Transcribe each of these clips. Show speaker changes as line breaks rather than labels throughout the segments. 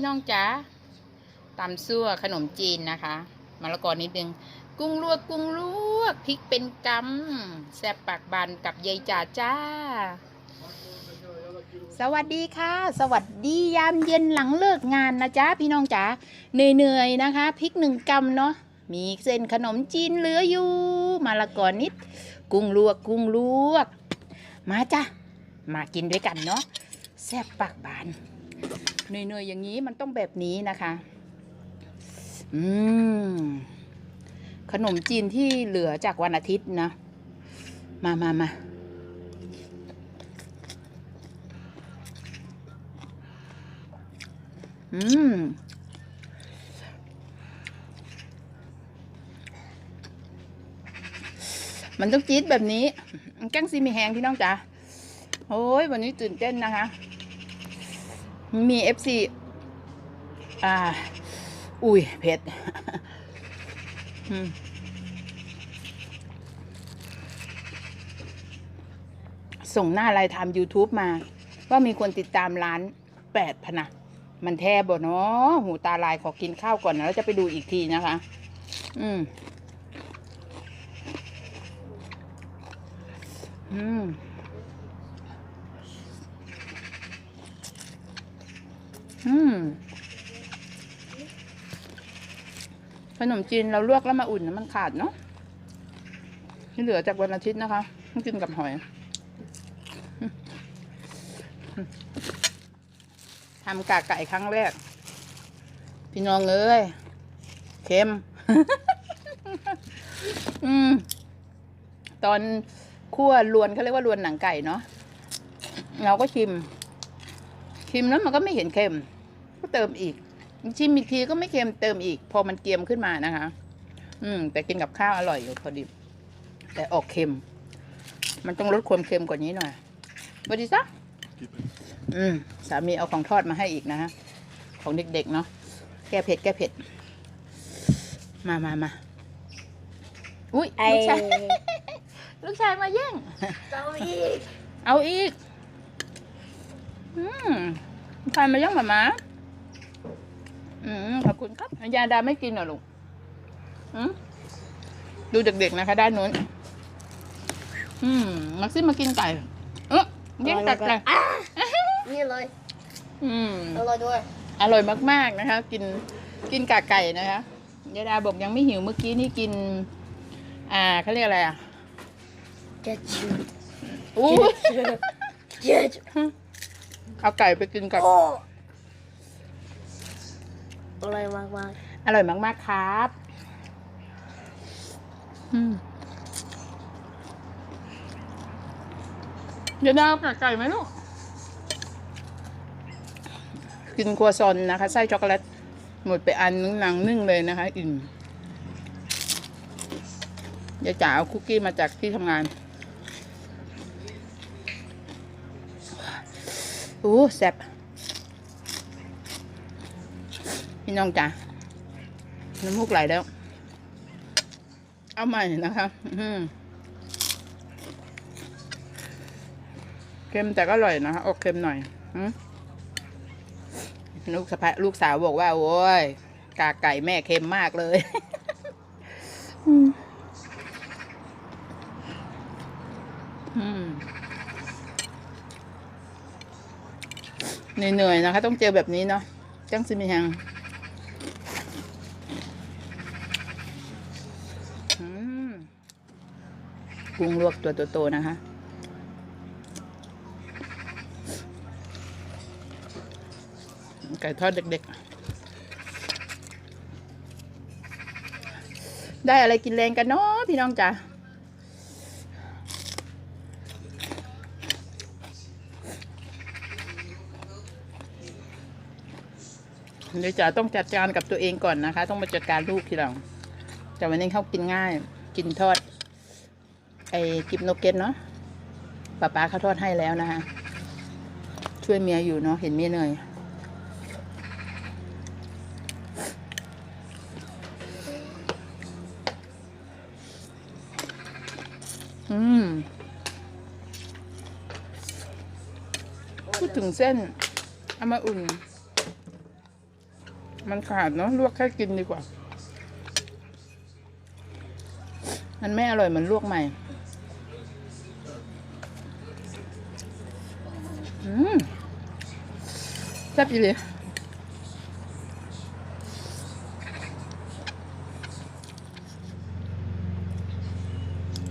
พี่น้องจ๋าตำซั่วขนมจีนนะคะมะละกอนิดนึง กุ้งลวกกุ้งลวกพริกเป็นกำแซ่บปากบานกับยายจ๋าจ้า สวัสดีค่ะ สวัสดียามเย็นหลังเลิกงานนะจ๊ะพี่น้องจ๋าเหนื่อยๆนะคะพริกหนึ่งกำเนาะมีเส้นขนมจีนเหลืออยู่มะละกอนิด กุ้งลวกกุ้งลวก มาจ้ะมากินด้วยกันเนาะแซ่บปากบาน เหนื่อยๆอย่างนี้มันต้องแบบนี้นะคะ อืม ขนมจีนที่เหลือจากวันอาทิตย์นะ มามามาอืมมันต้องจี๊ดแบบนี้แกงซีมีแหงพี่น้องจ๋าโอ้ยวันนี้ตื่นเต้นนะคะ มีเอฟซีอ่า อุ้ยเผ็ดส่งหน้าไลายทำ YouTube มา ว่ามีคนติดตามร้านแปดพนะ มันแทบบ่เนาะหูตาลายขอกินข้าวก่อนนะแล้วจะไปดูอีกทีนะคะ อืม อืม อืมขนมจีนเราลวกแล้วมาอุ่นนะมันขาดเนาะที่เหลือจากวันอาทิตย์นะคะต้องกินกับหอย ทำกากไก่ครั้งแรก พี่น้องเอ้ยเค็ม อืม ตอนคั่วลวนเขาเรียกว่าลวนหนังไก่เนาะเราก็ชิม ชิมแล้วมันก็ไม่เห็นเค็ม ก็เติมอีกชิมอีกทีก็ไม่เค็มเติมอีก พอมันเกรียมขึ้นมานะคะ อืม แต่กินกับข้าวอร่อยอยู่พอดีแต่ออกเค็ม มันต้องลดความเค็มกว่านี้หน่อยบดีซะอืม สามีเอาของทอดมาให้อีกนะฮะของเด็กๆเนาะแก้เผ็ดแก้เผ็ด มามามาอุ้ย
ไอ
ลูกชายลูกชายมาแย่ง
เจ้าอีก
เอาอีก อืมใครมาย่างหมามาอืมขอบคุณครับ ยาดาไม่กินเหรอลูกอืมดูเด็กๆนะคะ ด้านนู้น อืมมักซิมากินไก่ เออแย่งตัดไก่
นี่เลย
อืม
อร่อยด้วย
อร่อยมาก ๆนะคะ กินกินกากไก่นะคะยาดาบอกยังไม่หิวเมื่อกี้นี่กิน อ่าเขาเรียกอะไรอะ
get you
อู้
get you
เอาไก่ไปกินกับ
โอ้อร่อยมากมาก
อร่อยมาก ๆ ครับอืมเดี๋ยวดาวกับไก่ไหมลูก กินครัวซอนนะคะ ไส้ช็อกโกแลต หมดไปอันนึงหนังนึ่งเลยนะคะ อิ่มยายจ๋าเอาคุกกี้มาจากที่ทำงาน อู้แซ่บพี่น้องจ๋าน้ำมูกไหลแล้ว เอาใหม่นะคะเค็มแต่ก็อร่อยนะคะออกเค็มหน่อยลูกสะพะลูกสาวบอกว่า โอ้ยกากไก่แม่เค็มมากเลยอืมอืม เหนื่อยๆนะคะ ต้องเจอแบบนี้เนาะจังซิมีแฮงกุ้งลวกตัวโตๆนะคะไก่ทอดเด็กๆ ได้อะไรกินแรงกันเนาะพี่น้องจ๋า เดี๋ยวจ๋าต้องจัดการกับตัวเองก่อนนะคะ ต้องมาจัดการลูกทีหลังแต่วันนี้เขากินง่าย กินทอด ไอ้กิบนเก็ตเนาะป้าป้าเขาทอดให้แล้วนะคะ ช่วยเมียอยู่เนาะเห็นเมียเหนื่อยอืมพูดถึงเส้นเอามาอุ่น มันขาดเนาะลวกแค่กินดีกว่า มันไม่อร่อยเหมือนลวกใหม่อืมแซ่บอีเลย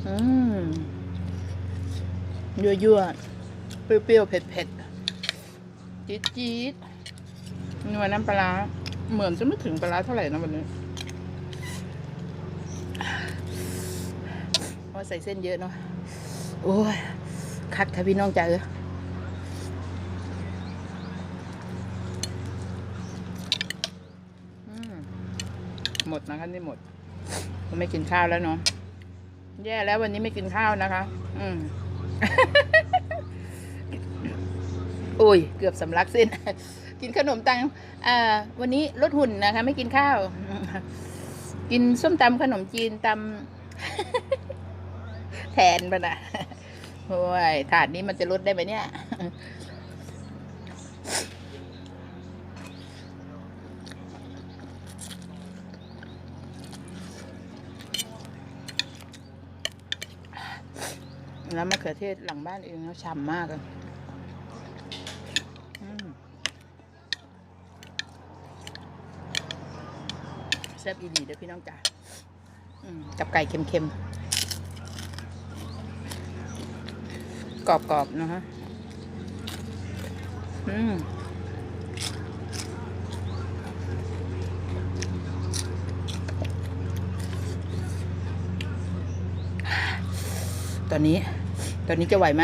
อืมยั่วยั่วๆเปรี้ยวๆเผ็ดๆจี๊ดจี๊ดนัวน้ำปลาร้า เหมือนจะไม่ถึงปลาเท่าไหร่นะวันนี้เพราะใส่เส้นเยอะเนาะโอ้ยคัดค่ะพี่น้องจ๋าเออหมดนะคะนี่หมดไม่กินข้าวแล้วเนาะแย่แล้ววันนี้ไม่กินข้าวนะคะ อืมโอ้ย เกือบสำลักเส้น กินขนมตังอ่าวันนี้ลดหุ่นนะคะ ไม่กินข้าว กินส้มตำขนมจีนตำแทนไปนะโอ้ยถาดนี้มันจะลดได้ไหมเนี่ยแล้วมะเขือเทศหลังบ้านเองเขาฉ่ำมากเลย แซ่บอีดีเด้อพี่น้องจ๋ากับไก่เค็มๆ กรอบๆนะฮะอืมตอนนี้ ตอนนี้จะไหวไหม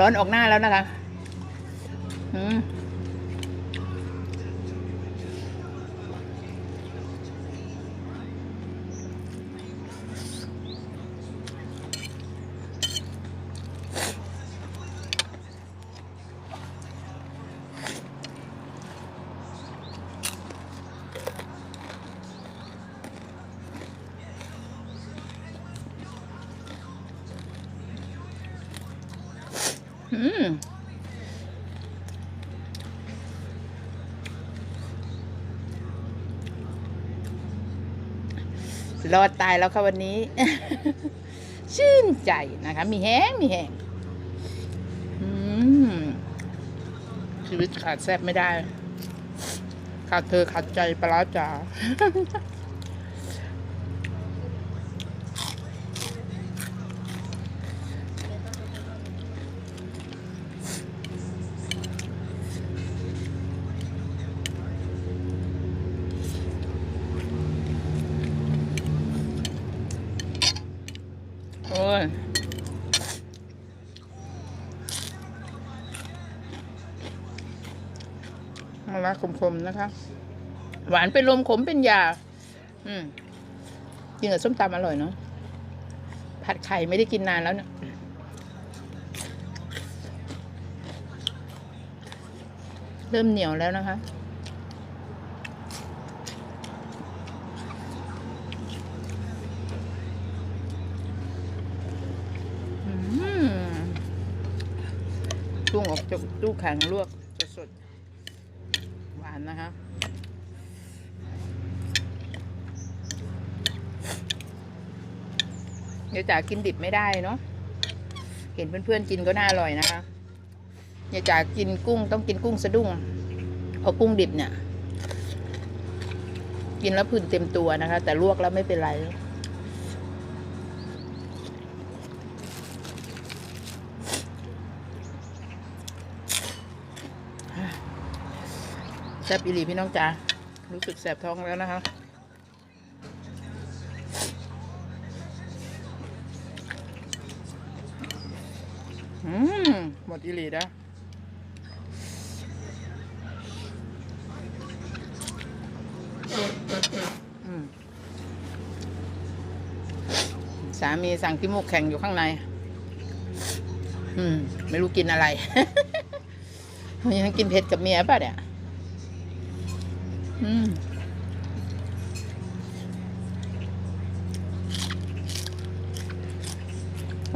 ร้อนออกหน้าแล้วนะคะ อืม รอดตายแล้วค่ะวันนี้ ชื่นใจนะคะ มีแห้งมีแห้งชีวิตขาดแซ่บไม่ได้ ขาดเธอขาดใจปลาจ๋า โอ้ย มะระคมๆนะคะ หวานเป็นลมขมเป็นยา อืมกินกับส้มตำอร่อยเนาะผัดไข่ไม่ได้กินนานแล้วเนี่ยเริ่มเหนียวแล้วนะคะอืมตุ้งออกจากตู้แข็งลวกสดๆ นนะคะเดี๋ยวจ๋ากินดิบไม่ได้เนาะเห็นเพื่อนๆกินก็น่าอร่อยนะคะเดี๋ยวจ๋ากินกุ้งต้องกินกุ้งสะดุ้งเพราะกุ้งดิบเนี่ย กินแล้วผื่นเต็มตัวนะคะ แต่ลวกแล้วไม่เป็นไร แซ่บอีหลีพี่น้องจ๋ารู้สึกแสบท้องแล้วนะคะอืมหมดอีหลีนะอืมสามีสั่งขี้มูกแข็งอยู่ข้างใน อืม ไม่รู้กินอะไร ยังกินเผ็ดกับเมียป่ะเนี่ย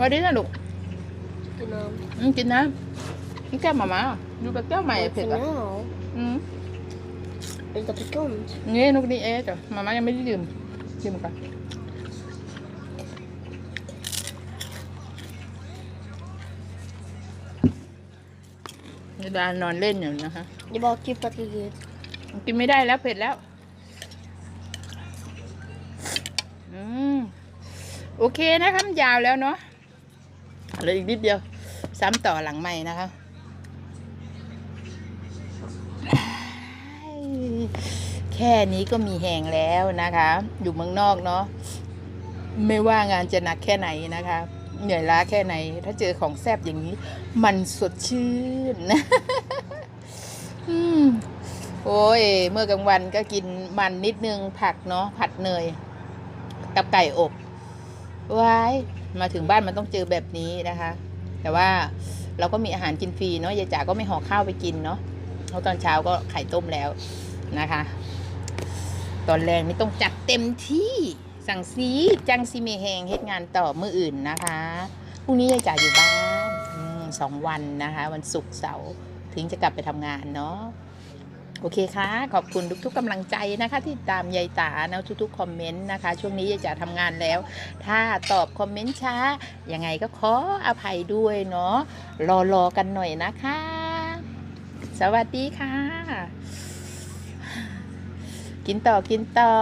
วัสดีนะลูก
You know.
อืมกินนะนี่แก้วหมามาดูแบบแก้วใหม่
But
เผ็ด
for
อะ
now,
อืม
is the picant.
นี่นกนี่เอ๊ะจ้ะหมามายังไม่ได้ดื่มดื่มก่อนนี่ดานอนเล่นอยู่นะคะ
Det var typ att det är
กิน กินไม่ได้แล้วเผ็ดแล้ว อืม โอเคนะคะมันยาวแล้วเนาะเหลืออีกนิดเดียว ซ้ำต่อหลังใหม่นะคะแค่นี้ก็มีแหงแล้วนะคะ อยู่เมืองนอกเนาะไม่ว่างานจะหนักแค่ไหนนะคะ เหนื่อยล้าแค่ไหน ถ้าเจอของแซบอย่างนี้ มันสดชื่นอืม โอ้ย เมื่อกลางวันก็กินมันนิดนึงผักเนาะผัดเนยกับไก่อบว้ายมาถึงบ้านมันต้องเจอแบบนี้นะคะ แต่ว่าเราก็มีอาหารกินฟรีเนาะยายจ๋าก็ไม่ห่อข้าวไปกินเนาะเพราะตอนเช้าก็ไข่ต้มแล้วนะคะ ตอนแรงนี่ต้องจัดเต็มที่สั่งซีจังซีเมแหงเฮ็ดงานต่อมืออื่นนะคะพรุ่งนี้ยายจ๋าอยู่บ้านสองวันนะคะ วันศุกร์เสาร์ถึงจะกลับไปทำงานเนาะ โอเคค่ะ ขอบคุณทุกๆกำลังใจนะคะ ที่ตามยายตานะทุกๆคอมเมนต์นะคะ ช่วงนี้ยายจ๋าทำงานแล้ว ถ้าตอบคอมเมนต์ช้า ยังไงก็ขออภัยด้วยเนาะรอๆกันหน่อยนะคะ สวัสดีค่ะ กินต่อกินต่อ